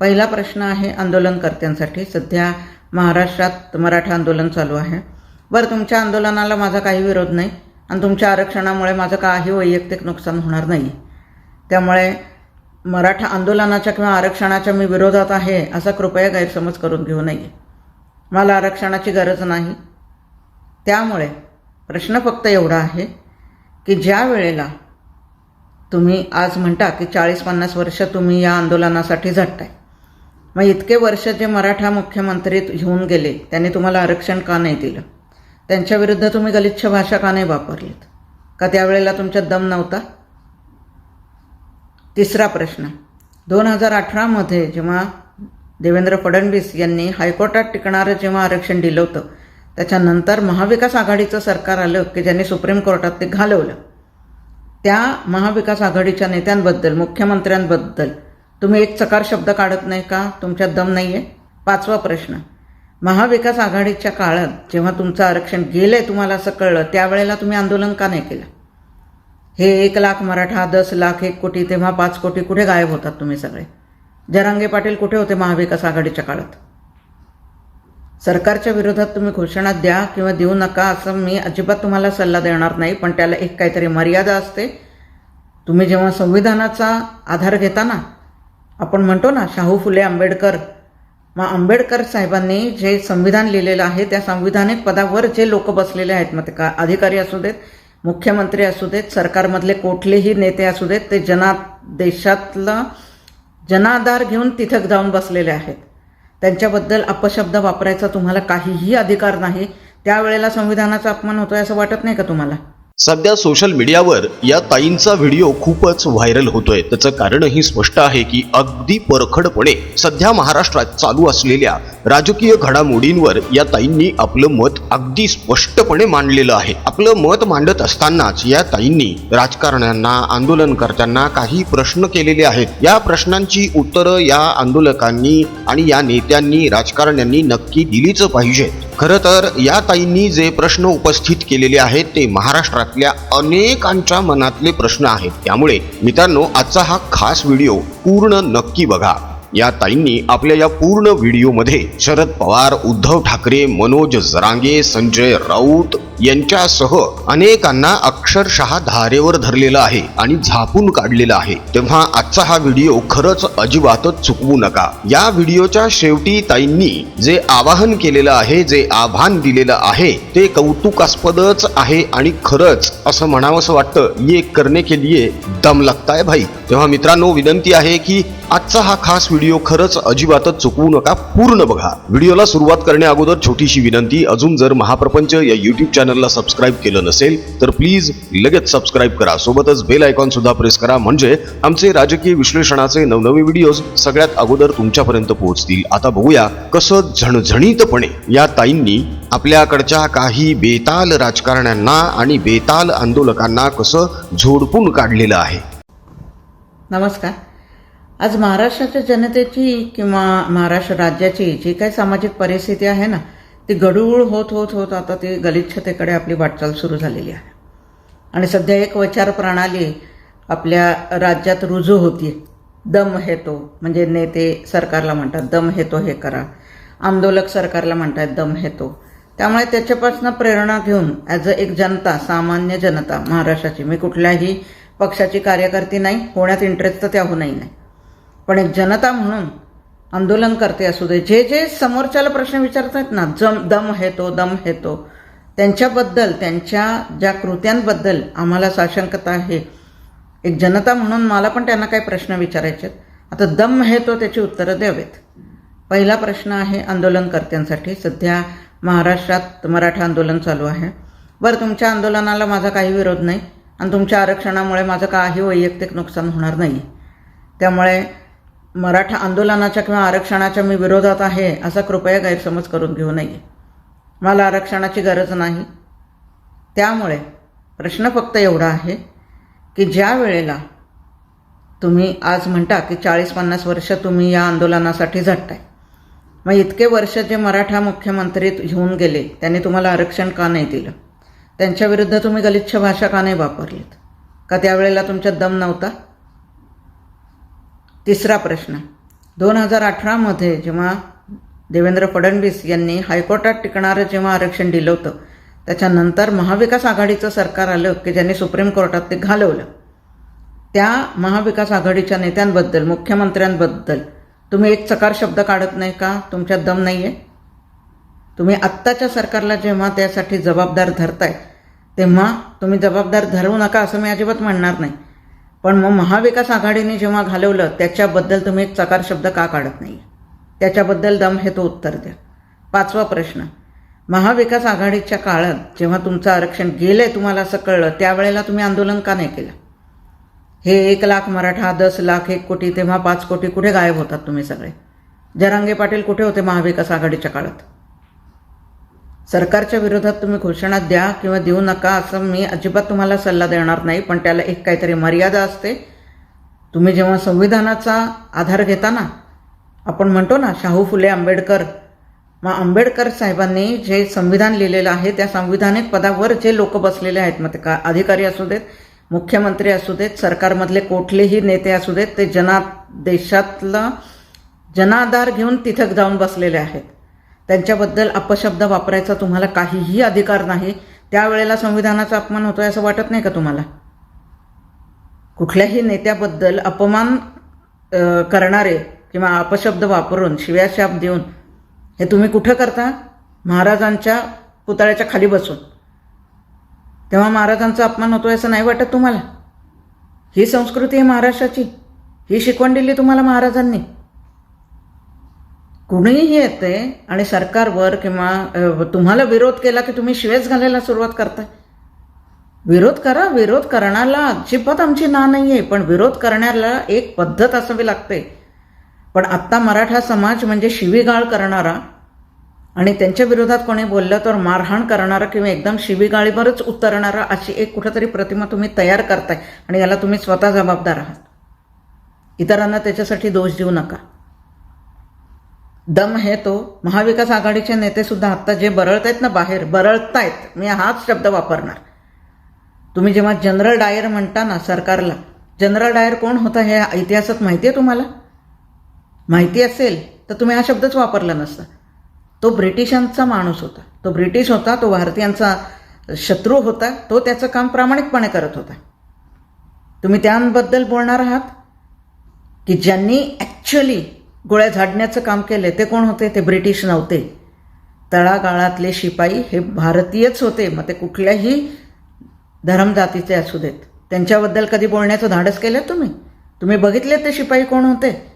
पहिला प्रश्न आहे आंदोलनकर्त्यांसाठी. सध्या महाराष्ट्रात मराठा आंदोलन चालू आहे. बरं तुमच्या आंदोलनाला माझा काही विरोध नाही आणि तुमच्या आरक्षणामुळे माझं काही वैयक्तिक नुकसान होणार नाही. त्यामुळे मराठा आंदोलनाच्या किंवा आरक्षणाच्या मी विरोधात आहे असा कृपया गैरसमज करून घेऊ नये. मला आरक्षणाची गरज नाही. त्यामुळे प्रश्न फक्त एवढा आहे की ज्या वेळेला तुम्ही आज म्हणता की चाळीस पन्नास वर्ष तुम्ही या आंदोलनासाठी झटताय. मग इतके वर्ष जे मराठा मुख्यमंत्री घेऊन गेले त्यांनी तुम्हाला आरक्षण का नाही दिलं? त्यांच्याविरुद्ध तुम्ही गलिच्छ भाषा का नाही वापरलीत? का त्यावेळेला तुमच्यात दम नव्हता? तिसरा प्रश्न. दोन हजार अठरामध्ये जेव्हा देवेंद्र फडणवीस यांनी हायकोर्टात टिकणारं जेव्हा आरक्षण दिलं होतं त्याच्यानंतर महाविकास आघाडीचं सरकार आलं की ज्यांनी सुप्रीम कोर्टात ते घालवलं. त्या महाविकास आघाडीच्या नेत्यांबद्दल मुख्यमंत्र्यांबद्दल तुम्ही एक चकार शब्द काढत नाही का? तुमच्यात दम नाही आहे पाचवा प्रश्न. महाविकास आघाडीच्या काळात जेव्हा तुमचं आरक्षण गेलं आहे तुम्हाला असं कळलं त्यावेळेला तुम्ही आंदोलन का नाही केलं? हे एक लाख मराठा दस लाख एक कोटी तेव्हा पाच कोटी कुठे गायब होतात तुम्ही सगळे? जरांगे पाटील कुठे होते महाविकास आघाडीच्या काळात? सरकारच्या विरोधात तुम्ही घोषणा द्या किंवा देऊ नका असं मी अजिबात तुम्हाला सल्ला देणार नाही पण त्याला एक काहीतरी मर्यादा असते. तुम्ही जेव्हा संविधानाचा आधार घेता ना आपण म्हणतो ना शाहू फुले आंबेडकर. मग आंबेडकर साहेबांनी जे संविधान लिहिलेलं आहे त्या संविधानिक पदावर जे लोक बसलेले आहेत मग ते का अधिकारी असू देत मुख्यमंत्री असू देत सरकारमधले कुठलेही नेते असू देत ते जना देशातलं जनाधार घेऊन तिथं जाऊन बसलेले आहेत. त्यांच्याबद्दल अपशब्द वापरायचा तुम्हाला काहीही अधिकार नाही. त्यावेळेला संविधानाचा अपमान होतोय असं वाटत नाही का तुम्हाला? सध्या सोशल मीडियावर या ताईंचा व्हिडिओ खूपच व्हायरल होतोय. त्याचं कारणही स्पष्ट आहे की अगदी परखडपणे सध्या महाराष्ट्रात चालू असलेल्या राजकीय घडामोडींवर या ताईंनी आपलं मत अगदी स्पष्टपणे मांडलेलं आहे. आपलं मत मांडत असतानाच या ताईंनी राजकारण्यांना आंदोलनकर्त्यांना काही प्रश्न केलेले आहेत. या प्रश्नांची उत्तरं या आंदोलकांनी आणि या नेत्यांनी राजकारण्यांनी नक्की दिलीच पाहिजेत. खरं तर या ताईंनी जे प्रश्न उपस्थित केलेले आहेत ते महाराष्ट्रातल्या अनेकांच्या मनातले प्रश्न आहेत. त्यामुळे मित्रांनो आजचा हा खास व्हिडिओ पूर्ण नक्की बघा. या ताईंनी आपल्या या पूर्ण व्हिडिओमध्ये शरद पवार उद्धव ठाकरे मनोज जरांगे संजय राऊत यांच्यासह अनेकांना अक्षरशः धारेवर धरलेलं आहे आणि झापून काढलेलं आहे. तेव्हा आजचा हा व्हिडिओ खरंच अजिबातच चुकवू नका. या व्हिडिओच्या शेवटी ताईंनी जे आवाहन केलेलं आहे जे आव्हान दिलेलं आहे ते कौतुकास्पदच आहे आणि खरंच असं म्हणावंसं वाटतं ये करने के लिए दम लगता भाई. तेव्हा मित्रांनो विनंती आहे की आजचा हा खास व्हिडिओ खरंच अजिबातच चुकवू नका पूर्ण बघा. व्हिडिओला सुरुवात करण्या अगोदर छोटीशी विनंती अजून जर महाप्रपंच या युट्यूब चॅनलला सबस्क्राईब केलं नसेल तर प्लीज लगेच सबस्क्राईब करा. सोबतच बेल आयकॉन सुद्धा प्रेस करा. म्हणजे आमचे राजकीय विश्लेषणाचे नवनवे व्हिडिओज सगळ्यात अगोदर तुमच्यापर्यंत पोहोचतील. आता बघूया कसं झणझणीतपणे या ताईंनी आपल्याकडच्या काही बेताल राजकारण्यांना आणि बेताल आंदोलकांना कसं झोडपून काढलेलं आहे. नमस्कार. आज महाराष्ट्राच्या जनतेची किंवा महाराष्ट्र राज्याची जी काही सामाजिक परिस्थिती आहे ना ती गडूळ होत होत होत आता ती गलिच्छतेकडे आपली वाटचाल सुरू झालेली आहे. आणि सध्या एक विचार प्रणाली आपल्या राज्यात रुजू होती दम हेतो म्हणजे नेते सरकारला म्हणतात दम हेतो हे करा. आंदोलक सरकारला म्हणतात दम हेतो. त्यामुळे त्याच्यापासून प्रेरणा घेऊन ॲज अ एक जनता सामान्य जनता महाराष्ट्राची मी कुठल्याही पक्षाची कार्यकर्ती नाही होण्यात इंटरेस्ट तर त्याहूनही नाही. पण एक जनता म्हणून आंदोलन करते असू दे. जे जे समोरच्याला प्रश्न विचारतात ना जम दम हेतो दम हेतो त्यांच्याबद्दल त्यांच्या ज्या कृत्यांबद्दल आम्हाला साशंकता आहे. एक जनता म्हणून मला पण त्यांना काही प्रश्न विचारायचे आहेत आता दम हेतो त्याची उत्तरं द्यावेत. पहिला प्रश्न आहे आंदोलनकर्त्यांसाठी. सध्या महाराष्ट्रात मराठा आंदोलन चालू आहे. बरं तुमच्या आंदोलनाला माझा काही विरोध नाही आणि तुमच्या आरक्षणामुळे माझं काही वैयक्तिक नुकसान होणार नाही. त्यामुळे मराठा आंदोलनाच्या किंवा आरक्षणाच्या मी विरोधात आहे असा कृपया गैरसमज करून घेऊ नये. मला आरक्षणाची गरज नाही. त्यामुळे प्रश्न फक्त एवढा आहे की ज्या वेळेला तुम्ही आज म्हणता की चाळीस पन्नास वर्ष तुम्ही या आंदोलनासाठी झटताय मग इतके वर्ष जे मराठा मुख्यमंत्री घेऊन गेले त्यांनी तुम्हाला आरक्षण का नाही दिलं? त्यांच्याविरुद्ध तुम्ही गलिच्छ भाषा का नाही वापरलीत? का त्यावेळेला तुमच्यात दम नव्हता? तिसरा प्रश्न. दोन हजार अठरामध्ये जेव्हा देवेंद्र फडणवीस यांनी हायकोर्टात टिकणारं जेव्हा आरक्षण दिलं होतं त्याच्यानंतर महाविकास आघाडीचं सरकार आलं की ज्यांनी सुप्रीम कोर्टात ते घालवलं. त्या महाविकास आघाडीच्या नेत्यांबद्दल मुख्यमंत्र्यांबद्दल तुम्ही एक चकार शब्द काढत नाही का? तुमच्यात दम नाही आहे तुम्ही आत्ताच्या सरकारला जेव्हा त्यासाठी जबाबदार धरताय तेव्हा तुम्ही जबाबदार धरू नका असं मी अजिबात म्हणणार नाही. पण मग महाविकास आघाडीने जेव्हा घालवलं त्याच्याबद्दल तुम्ही एक चकार शब्द का काढत नाही त्याच्याबद्दल दम हे तो उत्तर द्या. पाचवा प्रश्न. महाविकास आघाडीच्या काळात जेव्हा तुमचं आरक्षण गेलंय तुम्हाला असं कळलं त्यावेळेला तुम्ही आंदोलन का नाही केलं? हे एक लाख मराठा दस लाख एक कोटी तेव्हा पाच कोटी कुठे गायब होतात तुम्ही सगळे? जरांगे पाटील कुठे होते महाविकास आघाडीच्या काळात? सरकारच्या विरोधात तुम्ही घोषणा द्या किंवा देऊ नका असं मी अजिबात तुम्हाला सल्ला देणार नाही पण त्याला एक काहीतरी मर्यादा असते. तुम्ही जेव्हा संविधानाचा आधार घेता ना आपण म्हणतो ना शाहू फुले आंबेडकर. मग आंबेडकर साहेबांनी जे संविधान लिहिलेलं आहे त्या संविधानिक पदावर जे लोक बसलेले आहेत मग ते का अधिकारी असू देत मुख्यमंत्री असू देत सरकारमधले कुठलेही नेते असू देत ते जना देशातला जनाधार घेऊन तिथं जाऊन बसलेले आहेत. त्यांच्याबद्दल अपशब्द वापरायचा तुम्हाला काहीही अधिकार नाही. त्यावेळेला संविधानाचा अपमान होतोय असं वाटत नाही का तुम्हाला? कुठल्याही नेत्याबद्दल अपमान करणारे किंवा अपशब्द वापरून शिव्याशाप देऊन हे तुम्ही कुठं करता? महाराजांच्या पुतळ्याच्या खाली बसून. तेव्हा महाराजांचा अपमान होतोय असं नाही वाटत तुम्हाला? ही संस्कृती आहे महाराष्ट्राची. ही शिकवण दिली तुम्हाला महाराजांनी. कुणीही येते आणि सरकारवर किंवा तुम्हाला विरोध केला की तुम्ही शिवेच घालायला सुरुवात करताय. विरोध करा विरोध करण्याला अजिबात आमची ना नाही आहे पण विरोध करण्याला एक पद्धत असावी लागते. पण आत्ता मराठा समाज म्हणजे शिवीगाळ करणारा आणि त्यांच्या विरोधात कोणी बोललं तर मारहाण करणारा किंवा एकदम शिवीगाळीवरच उतरणारा अशी एक कुठंतरी प्रतिमा तुम्ही तयार करताय आणि याला तुम्ही स्वतः जबाबदार आहात. इतरांना त्याच्यासाठी दोष देऊ नका. दम हे तो महाविकास आघाडीचे नेते सुद्धा आत्ता जे बरळतायत ना बाहेर बरळतायत. मी हाच शब्द वापरणार. तुम्ही जेव्हा जनरल डायर म्हणता ना सरकारला जनरल डायर कोण होता हे इतिहासात माहिती आहे तुम्हाला? माहिती असेल तर तुम्ही हा शब्दच वापरला नसता. तो ब्रिटिशांचा माणूस होता. तो ब्रिटिश होता तो भारतीयांचा शत्रू होता तो त्याचं काम प्रामाणिकपणे करत होता. तुम्ही त्यांबद्दल बोलणार आहात? की ज्यांनी ॲक्च्युली गोळ्या झाडण्याचं काम केले ते कोण होते? ते ब्रिटिश नव्हते. तळागाळातले शिपाई हे भारतीयच होते. मग ते कुठल्याही धर्मजातीचे असू देत. त्यांच्याबद्दल कधी बोलण्याचं धाडस केलं तुम्ही? तुम्ही बघितले ते शिपाई कोण होते?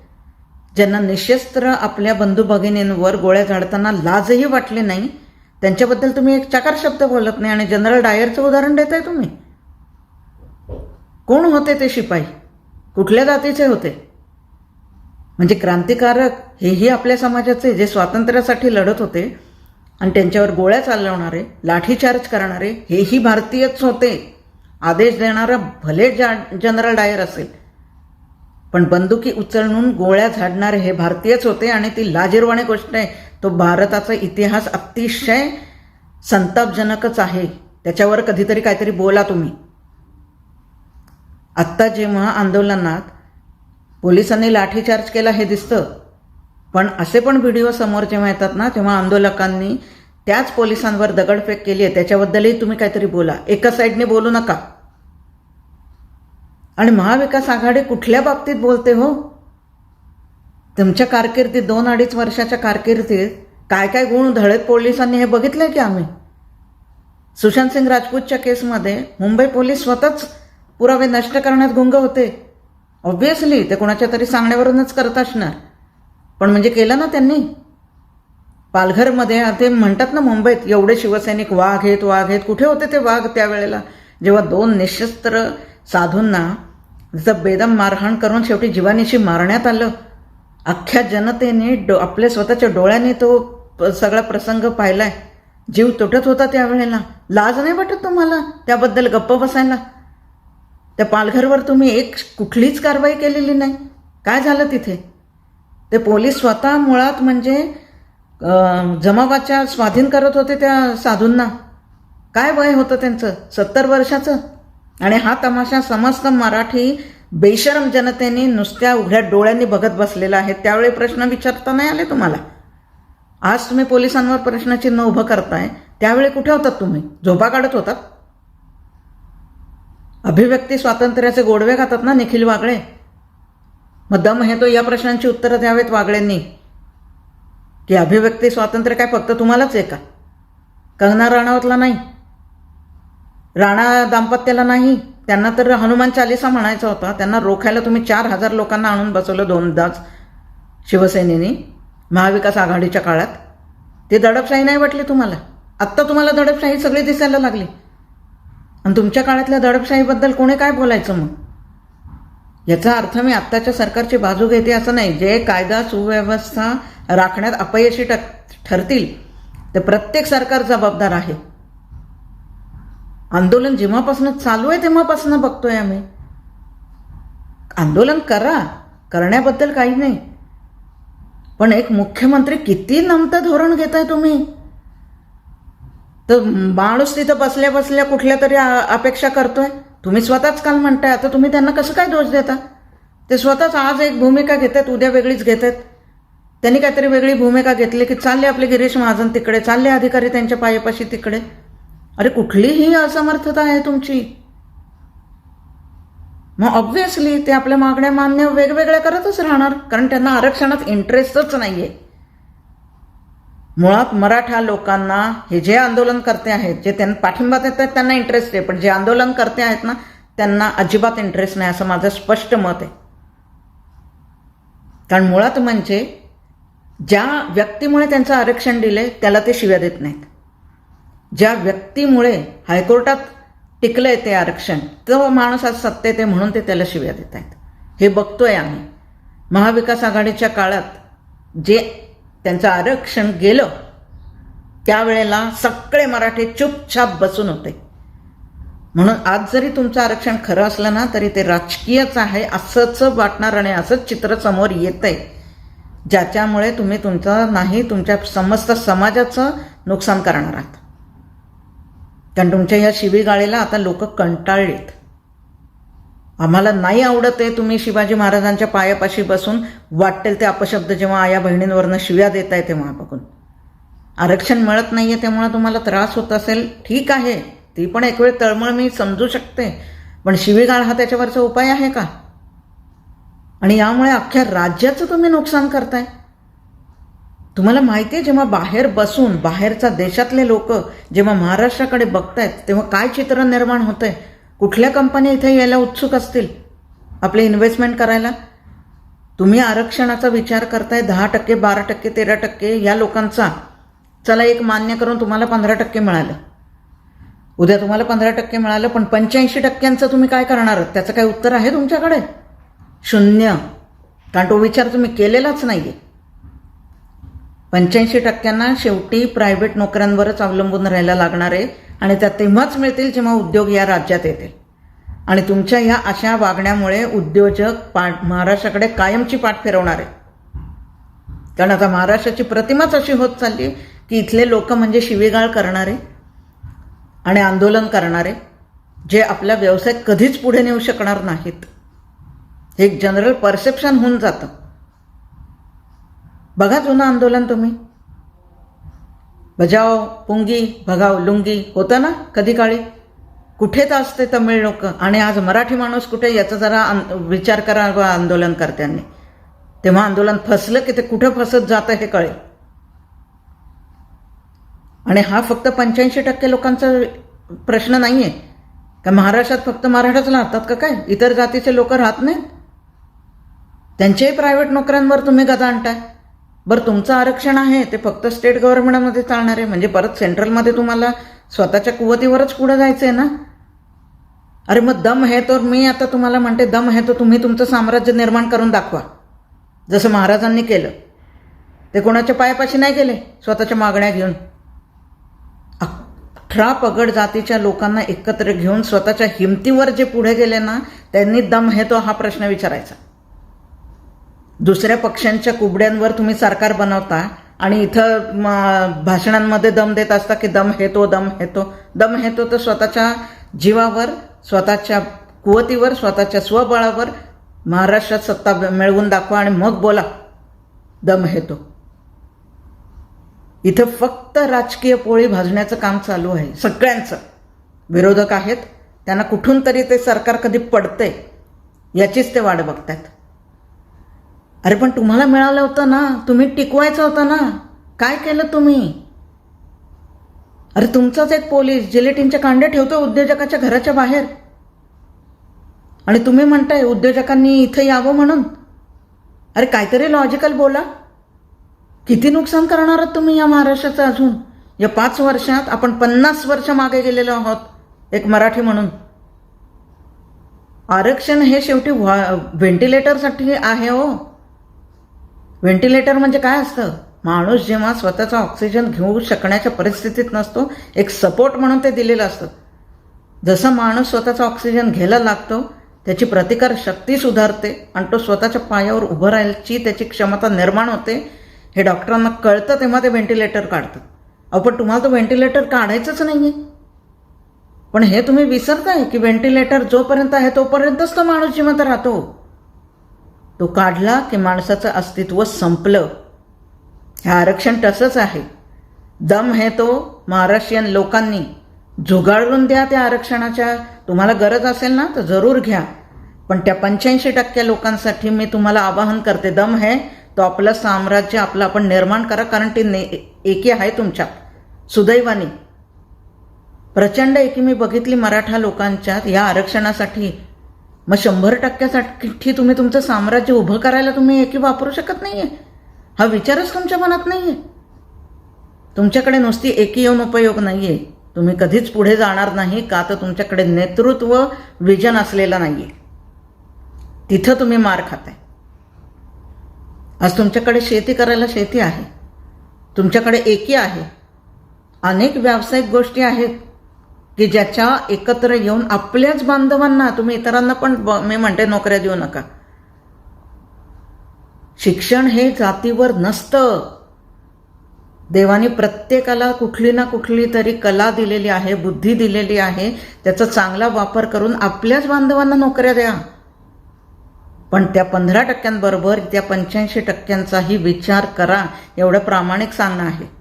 ज्यांना निशस्त्र आपल्या बंधू भगिनींवर गोळ्या झाडताना लाजही वाटली नाही. त्यांच्याबद्दल तुम्ही एक चकार शब्द बोलत नाही आणि जनरल डायरचं उदाहरण देताय तुम्ही. कोण होते ते शिपाई? कुठल्या जातीचे होते? म्हणजे क्रांतिकारक हेही आपल्या समाजाचे जे स्वातंत्र्यासाठी लढत होते आणि त्यांच्यावर गोळ्या चालवणारे लाठीचार्ज करणारे हेही भारतीयच होते. आदेश देणारा भले जा जनरल डायर असेल पण बंदुकी उचलून गोळ्या झाडणारे हे भारतीयच होते आणि ती लाजिरवाणी गोष्ट आहे. तो भारताचा इतिहास अतिशय संतापजनकच आहे. त्याच्यावर कधीतरी काहीतरी बोला तुम्ही. आत्ता जेव्हा आंदोलनात पोलिसांनी लाठीचार्ज केला हे दिसतं. पण असे पण व्हिडिओ समोर जेव्हा येतात ना तेव्हा आंदोलकांनी त्याच पोलिसांवर दगडफेक केली आहे. त्याच्याबद्दलही तुम्ही काहीतरी बोला. एका साईडने बोलू नका. आणि महाविकास आघाडी कुठल्या बाबतीत बोलते हो? तुमच्या कारकिर्दीत दोन अडीच वर्षाच्या कारकिर्दीत काय काय गुण धळेत पोलिसांनी हे बघितलंय की आम्ही? सुशांत सिंग राजपूतच्या केसमध्ये मुंबई पोलीस स्वतःच पुरावे नष्ट करण्यात गुंग होते. ऑब्व्हियसली ते कोणाच्या तरी सांगण्यावरूनच करत असणार. पण म्हणजे केलं ना त्यांनी. पालघरमध्ये ते म्हणतात ना मुंबईत एवढे शिवसैनिक वाघ आहेत वाघ आहेत. कुठे होते ते वाघ त्यावेळेला? जेव्हा दोन निशस्त्र साधूंना जर बेदम मारहाण करून शेवटी जीवानीशी मारण्यात आलं अख्ख्या जनतेने डो आपल्या स्वतःच्या डोळ्यांनी तो प- सगळा प्रसंग पाहिलाय. जीव तुटत होता त्यावेळेला. लाज नाही वाटत तुम्हाला त्याबद्दल गप्प बसायला? त्या पालघरवर तुम्ही एक कुठलीच कारवाई केलेली नाही. काय झालं तिथे? ते पोलीस स्वतः मुळात म्हणजे जमावाच्या स्वाधीन करत होते त्या साधूंना. काय वय होतं त्यांचं? सत्तर वर्षाचं? आणि हा तमाशा समस्त मराठी बेशरम जनतेने नुसत्या उघड्या डोळ्यांनी बघत बसलेला आहे. त्यावेळी प्रश्न विचारता नाही आले तुम्हाला? आज तुम्ही पोलिसांवर प्रश्नचिन्ह उभं करताय. त्यावेळी कुठे होतात तुम्ही? झोपा काढत होतात? अभिव्यक्ती स्वातंत्र्याचे गोडवे खातात ना निखिल वागळे? मग दम हे तो या प्रश्नांची उत्तरं द्यावेत वागळेंनी. की अभिव्यक्ती स्वातंत्र्य काय फक्त तुम्हालाच आहे का? कंगना राणावतला नाही. राणा दाम्पत्याला नाही. त्यांना तर हनुमान चालिसा म्हणायचा होता. त्यांना रोखायला तुम्ही चार हजार लोकांना आणून बसवलं दोनदाच शिवसेनेने महाविकास आघाडीच्या काळात. ते दडपशाही नाही वाटली तुम्हाला? आत्ता तुम्हाला दडपशाही सगळी दिसायला लागली. आणि तुमच्या काळातल्या दडपशाहीबद्दल कोणी काय बोलायचं मग? याचा अर्थ मी आत्ताच्या सरकारची बाजू घेते असं नाही. जे कायदा सुव्यवस्था राखण्यात अपयशी टक ठरतील ते प्रत्येक सरकार जबाबदार आहे. आंदोलन जेव्हापासून चालू आहे तेव्हापासून बघतोय आम्ही. आंदोलन करा करण्याबद्दल काही नाही. पण एक मुख्यमंत्री किती नमतं धोरण घेताय तुम्ही? तर माणूस तिथं बसल्या बसल्या कुठल्या तरी अपेक्षा करतोय? तुम्ही स्वतःच काल म्हणताय आता तुम्ही त्यांना कसं काय दोष देता? ते स्वतःच आज एक भूमिका घेत आहेत उद्या वेगळीच घेतात. त्यांनी काहीतरी वेगळी भूमिका घेतली की चालले आपले गिरीश महाजन तिकडे चालले अधिकारी त्यांच्या पायापाशी तिकडे. अरे कुठलीही असमर्थता आहे तुमची. मग ऑब्व्हियसली ते आपल्या मागण्या मान्य वेगवेगळ्या करतच राहणार कारण त्यांना आरक्षणात इंटरेस्टच नाही आहे मुळात मराठा लोकांना हे जे आंदोलन करते आहेत जे त्यांना पाठिंबा देत आहेत त्यांना इंटरेस्ट आहे. पण जे आंदोलन करते आहेत ना त्यांना अजिबात इंटरेस्ट नाही असं माझं स्पष्ट मत आहे. कारण मुळात म्हणजे ज्या व्यक्तीमुळे त्यांचं आरक्षण दिले त्याला ते शिव्या देत नाहीत. ज्या व्यक्तीमुळे हायकोर्टात टिकलंय ते आरक्षण तो माणूस आज सत्तेत आहे म्हणून ते त्याला शिव्या देत आहेत. हे बघतोय आम्ही. महाविकास आघाडीच्या काळात जे त्यांचं आरक्षण गेलं त्यावेळेला सगळे मराठी चुपछाप बसून होते. म्हणून आज जरी तुमचं आरक्षण खरं असलं ना तरी ते राजकीयच आहे असंच वाटणार आणि असंच चित्र समोर येत आहे ज्याच्यामुळे तुम्ही तुमचं नाही तुमच्या समस्त समाजाचं नुकसान करणार आहात. कारण तुमच्या या शिवीगाळीला आता लोक कंटाळलीत. आम्हाला नाही आवडत आहे तुम्ही शिवाजी महाराजांच्या पायापाशी बसून वाटेल ते अपशब्द जेव्हा आया बहिणींवरनं शिव्या देत आहे तेव्हा बघून. आरक्षण मिळत नाही आहे त्यामुळे तुम्हाला त्रास होत असेल ठीक आहे. ती पण एक वेळ तळमळ मी समजू शकते. पण शिवीगाळ हा त्याच्यावरचा उपाय आहे का? आणि यामुळे अख्ख्या राज्याचं तुम्ही नुकसान करताय. तुम्हाला माहिती आहे जेव्हा बाहेर बसून बाहेरचा देशातले लोक जेव्हा महाराष्ट्राकडे बघतायत तेव्हा काय चित्र निर्माण होतंय? कुठल्या कंपन्या इथे यायला उत्सुक असतील? आपले इन्व्हेस्टमेंट करायला? तुम्ही आरक्षणाचा विचार करताय दहा टक्के बारा टक्के तेरा टक्के या लोकांचा. चला एक मान्य करून तुम्हाला पंधरा टक्के मिळालं. उद्या तुम्हाला पंधरा टक्के मिळालं पण पंच्याऐंशी टक्क्यांचं तुम्ही काय करणार? त्याचं काय उत्तर आहे तुमच्याकडे? शून्य. कारण तो विचार तुम्ही केलेलाच नाही आहे पंच्याऐंशी टक्क्यांना शेवटी प्रायव्हेट नोकऱ्यांवरच अवलंबून राहायला लागणार आहे. आणि त्या तेव्हाच मिळतील जेव्हा उद्योग या राज्यात येतील. आणि तुमच्या ह्या अशा वागण्यामुळे उद्योजक पाठ महाराष्ट्राकडे कायमची पाठ फिरवणार आहे कारण आता महाराष्ट्राची प्रतिमाच अशी होत चालली की इथले लोक म्हणजे शिवीगाळ करणारे आणि आंदोलन करणारे जे आपला व्यवसाय कधीच पुढे नेऊ शकणार नाहीत. हे जनरल परसेप्शन होऊन जातं. बघा जुनं आंदोलन तुम्ही. बजाओ पुंगी भगाव लुंगी. होतं ना कधी काळी? कुठेच असते तमिळ लोक. आणि आज मराठी माणूस कुठे याचा जरा विचार करा आंदोलन करत्यांनी तेव्हा आंदोलन फसलं की ते कुठं फसत जातं हे कळेल. आणि हा फक्त पंच्याऐंशी टक्के लोकांचा प्रश्न नाही आहे का महाराष्ट्रात फक्त मराठाच राहतात का काय? इतर जातीचे लोक राहत नाहीत. त्यांच्याही प्रायव्हेट नोकऱ्यांवर तुम्ही गदा आणताय. बरं तुमचं आरक्षण आहे ते फक्त स्टेट गव्हर्नमेंटमध्ये चालणार आहे म्हणजे परत सेंट्रलमध्ये तुम्हाला स्वतःच्या कुवतीवरच पुढं जायचं आहे ना? अरे मग दम आहे तर मी आता तुम्हाला म्हणते दम आहे तर तुम्ही तुमचं साम्राज्य निर्माण करून दाखवा. जसं महाराजांनी केलं. ते कोणाच्या पायापाशी नाही गेले? स्वतःच्या मागण्या घेऊन. अठरा पगड जातीच्या लोकांना एकत्र घेऊन स्वतःच्या हिमतीवर जे पुढे गेले ना त्यांनी दम हे तो हा प्रश्न विचारायचा. दुसऱ्या पक्षांच्या कुबड्यांवर तुम्ही सरकार बनवता आणि इथं भाषणांमध्ये दम देत असता की दम हेतो दम हेतो. दम हेतो तर स्वतःच्या जीवावर स्वतःच्या कुवतीवर स्वतःच्या स्वबळावर महाराष्ट्रात सत्ता मिळवून दाखवा आणि मग बोला दम हेतो. इथं फक्त राजकीय पोळी भाजण्याचं काम चालू आहे. सगळ्यांचं. विरोधक आहेत. त्यांना कुठून तरी ते सरकार कधी पडते याचीच ते वाट बघतात अरे पण तुम्हाला मिळालं होतं ना. तुम्ही टिकवायचं होतं ना. काय केलं तुम्ही? अरे तुमचाच एक पोलीस जिलेटिनचे कांडे ठेवतो उद्योजकाच्या घराच्या बाहेर. आणि तुम्ही म्हणताय उद्योजकांनी इथं यावं म्हणून. अरे काहीतरी लॉजिकल बोला. किती नुकसान करणार आहात तुम्ही या महाराष्ट्राचं अजून? या पाच वर्षात आपण पन्नास वर्ष मागे गेलेलो आहोत एक मराठी म्हणून. आरक्षण हे शेवटी व्हेंटिलेटरसाठी आहे हो. व्हेंटिलेटर म्हणजे काय असतं? माणूस जेव्हा स्वतःचा ऑक्सिजन घेऊ शकण्याच्या परिस्थितीत नसतो एक सपोर्ट म्हणून ते दिलेलं असतं. जसं माणूस स्वतःचा ऑक्सिजन घ्यायला लागतो त्याची प्रतिकार शक्ती सुधारते आणि तो स्वतःच्या पायावर उभं राहायची त्याची क्षमता निर्माण होते हे डॉक्टरांना कळतं तेव्हा ते व्हेंटिलेटर काढतात. अहो पण तुम्हाला तो व्हेंटिलेटर काढायचंच नाही आहे पण हे तुम्ही विसरताय की व्हेंटिलेटर जोपर्यंत आहे तोपर्यंतच तो माणूस जिवंत राहतो. तो काढला की माणसाचं अस्तित्व संपलं. हे आरक्षण तसंच आहे. दम हे तो महाराष्ट्रीयन लोकांनी झुगाळून द्या त्या आरक्षणाच्या. तुम्हाला गरज असेल ना तर जरूर घ्या. पण त्या पंच्याऐंशी टक्के लोकांसाठी मी तुम्हाला आवाहन करते दम है तो आपलं साम्राज्य आपलं आपण निर्माण करा कारण ती ने एकी आहे तुमच्यात. सुदैवानी. प्रचंड एकी मी बघितली मराठा लोकांच्यात या आरक्षणासाठी मग शंभर टक्क्यासाठी तुम्ही तुमचं साम्राज्य उभं करायला तुम्ही एकी वापरू शकत नाही आहे हा विचारच तुमच्या मनात नाही आहे तुमच्याकडे नुसती एकी येऊन उपयोग आहे तुम्ही कधीच पुढे जाणार नाही का तर तुमच्याकडे नेतृत्व विजन असलेलं आहे तिथं तुम्ही मार खाताय. आज तुमच्याकडे शेती करायला शेती आहे. तुमच्याकडे एकी आहे. अनेक व्यावसायिक गोष्टी आहेत. की ज्याच्या एकत्र येऊन आपल्याच बांधवांना तुम्ही इतरांना पण मी म्हणते नोकऱ्या देऊ नका. शिक्षण हे जातीवर नसतं. देवाने प्रत्येकाला कुठली ना कुठली तरी कला दिलेली आहे बुद्धी दिलेली आहे. त्याचा चांगला वापर करून आपल्याच बांधवांना नोकऱ्या द्या. पण त्या पंधरा टक्क्यांबरोबर त्या पंच्याऐंशी टक्क्यांचाही विचार करा. एवढं प्रामाणिक सांगणं आहे.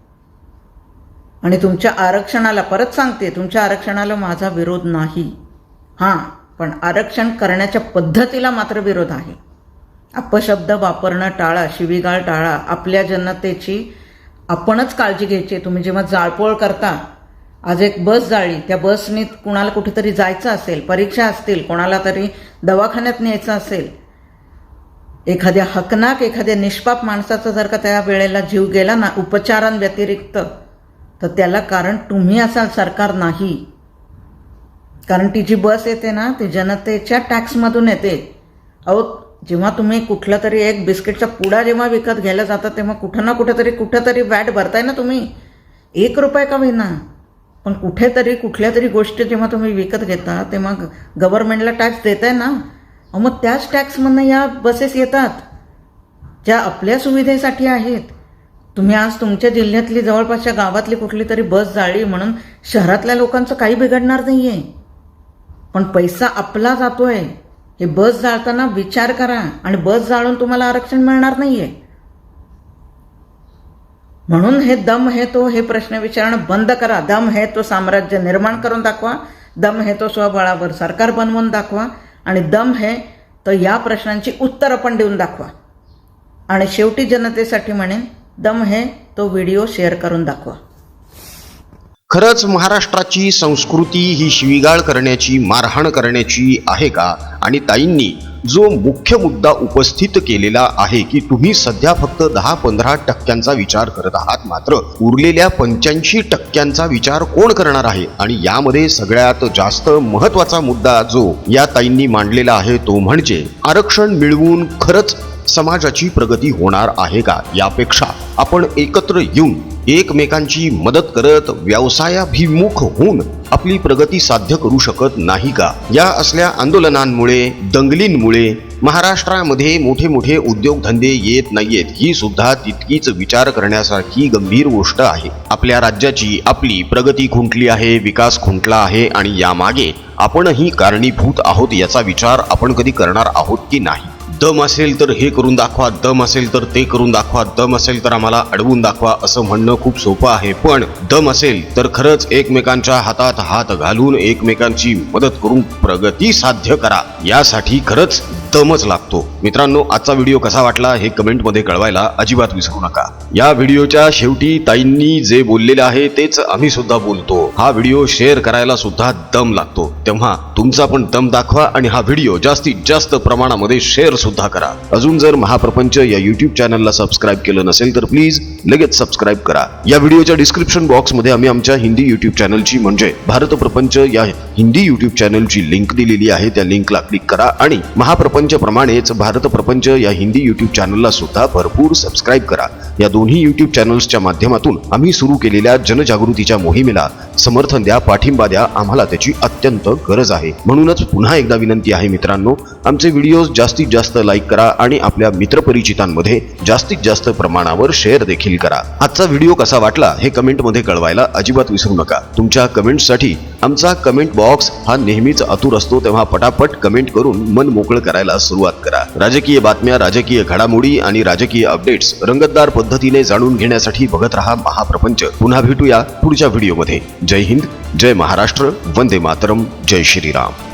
आणि तुमच्या आरक्षणाला परत सांगते तुमच्या आरक्षणाला माझा विरोध नाही हां पण आरक्षण करण्याच्या पद्धतीला मात्र विरोध आहे अपशब्द वापरणं टाळा शिवीगाळ टाळा आपल्या जनतेची आपणच काळजी घ्यायची आहे. तुम्ही जेव्हा जाळपोळ करता आज एक बस जाळी त्या बसनी कुणाला कुठेतरी जायचं असेल परीक्षा असतील कोणाला तरी दवाखान्यात न्यायचं असेल एखाद्या हकनाक एखाद्या निष्पाप माणसाचा जर का त्या वेळेला जीव गेला ना उपचारांव्यतिरिक्त तर त्याला कारण तुम्ही असाल सरकार नाही. कारण ती जी बस येते ना ती जनतेच्या टॅक्समधून येते. अहो जेव्हा तुम्ही कुठला तरी एक बिस्किटचा पुडा जेव्हा विकत घ्यायला जाता तेव्हा कुठं ना कुठेतरी कुठेतरी वॅट भरताय ना तुम्ही. एक रुपये का होईना? पण कुठेतरी कुठल्या तरी गोष्टी जेव्हा तुम्ही विकत घेता तेव्हा गव्हर्नमेंटला टॅक्स देताय ना. अहो मग त्याच टॅक्समधनं या बसेस येतात ज्या आपल्या सुविधेसाठी आहेत. तुम्ही आज तुमच्या जिल्ह्यातली जवळपासच्या गावातली कुठली तरी बस जाळली म्हणून शहरातल्या लोकांचं काही बिघडणार नाही आहे पण पैसा आपला जातोय. हे बस जाळताना विचार करा आणि बस जाळून तुम्हाला आरक्षण मिळणार नाही आहे म्हणून हे दम हे तो हे प्रश्न विचारणं बंद करा. दम हे तो साम्राज्य निर्माण करून दाखवा. दम हे तो स्वबळावर सरकार बनवून दाखवा. आणि दम हे तर या प्रश्नांची उत्तरं पण देऊन दाखवा. आणि शेवटी जनतेसाठी म्हणेन दम हे तो व्हिडिओ शेअर करून दाखवा. खरंच महाराष्ट्राची संस्कृती ही शिवीगाळ करण्याची मारहाण करण्याची आहे का? आणि ताईंनी जो मुख्य मुद्दा उपस्थित केलेला आहे की तुम्ही सध्या फक्त दहा पंधरा टक्क्यांचा विचार करत आहात मात्र उरलेल्या पंच्याऐंशी टक्क्यांचा विचार कोण करणार आहे? आणि यामध्ये सगळ्यात जास्त महत्त्वाचा मुद्दा जो या ताईंनी मांडलेला आहे तो म्हणजे आरक्षण मिळवून खरंच समाजाची प्रगती होणार आहे का? यापेक्षा आपण एकत्र येऊन एकमेकांची मदत करत व्यवसायाभिमुख होऊन आपली प्रगती साध्य करू शकत नाही का? या असल्या आंदोलनांमुळे दंगलींमुळे महाराष्ट्रामध्ये मोठे मोठे उद्योगधंदे येत नाहीयेत. ही सुद्धा तितकीच विचार करण्यासारखी गंभीर गोष्ट आहे. आपल्या राज्याची आपली प्रगती खुंटली आहे विकास खुंटला आहे आणि यामागे आपणही कारणीभूत आहोत याचा विचार आपण कधी करणार आहोत की नाही? दम असेल तर हे करून दाखवा दम असेल तर ते करून दाखवा दम असेल तर आम्हाला अडवून दाखवा असं म्हणणं खूप सोपं आहे. पण दम असेल तर खरंच एकमेकांच्या हातात हात घालून एकमेकांची मदत करून प्रगती साध्य करा. यासाठी खरंच दमच लागतो. मित्रांनो आजचा व्हिडिओ कसा वाटला हे कमेंटमध्ये कळवायला अजिबात विसरू नका. या व्हिडिओच्या शेवटी ताईंनी जे बोललेले आहे तेच आम्ही सुद्धा बोलतो. हा व्हिडिओ शेअर करायला सुद्धा दम लागतो. तेव्हा तुमचा पण दम दाखवा आणि हा व्हिडिओ जास्तीत जास्त प्रमाणामध्ये शेअर सुद्धा करा. अजून जर महाप्रपंच या युट्यूब चॅनलला सबस्क्राईब केलं नसेल तर प्लीज लगेच सबस्क्राईब करा. या व्हिडिओच्या डिस्क्रिप्शन बॉक्समध्ये आम्ही आमच्या हिंदी युट्यूब चॅनलची म्हणजे भारत प्रपंच या हिंदी युट्यूब चॅनलची लिंक दिलेली आहे. त्या लिंकला क्लिक करा आणि महाप्रपंच प्रपंचप्रमाणेच भारत प्रपंच या हिंदी यूट्यूब चॅनलला सुद्धा भरपूर सबस्क्राईब करा. या दोन्ही यूट्यूब चॅनल्सच्या माध्यमातून आम्ही सुरू केलेल्या जनजागृतीच्या मोहिमेला समर्थन द्या पाठिंबा द्या आम्हाला त्याची अत्यंत गरज आहे. म्हणूनच पुन्हा एकदा विनंती आहे मित्रांनो आमचे व्हिडिओज जास्तीत जास्त लाईक करा आणि आपल्या मित्रपरिचितांमध्ये जास्तीत जास्त प्रमाणावर शेअर देखील करा. आजचा व्हिडिओ कसा वाटला हे कमेंटमध्ये कळवायला अजिबात विसरू नका. तुमच्या कमेंटसाठी आमचा कमेंट बॉक्स हा नेहमीच आतुर असतो तेव्हा पटापट कमेंट करून मन मोकळं करायला सुरुवात करा. राजकीय बातम्या राजकीय घडामोडी आणि राजकीय अपडेट्स रंगतदार पद्धतीने जाणून घेण्यासाठी बघत रहा महाप्रपंच. पुन्हा भेटूया पुढच्या व्हिडिओमध्ये जय हिंद जय महाराष्ट्र वंदे मातरम जय श्रीराम.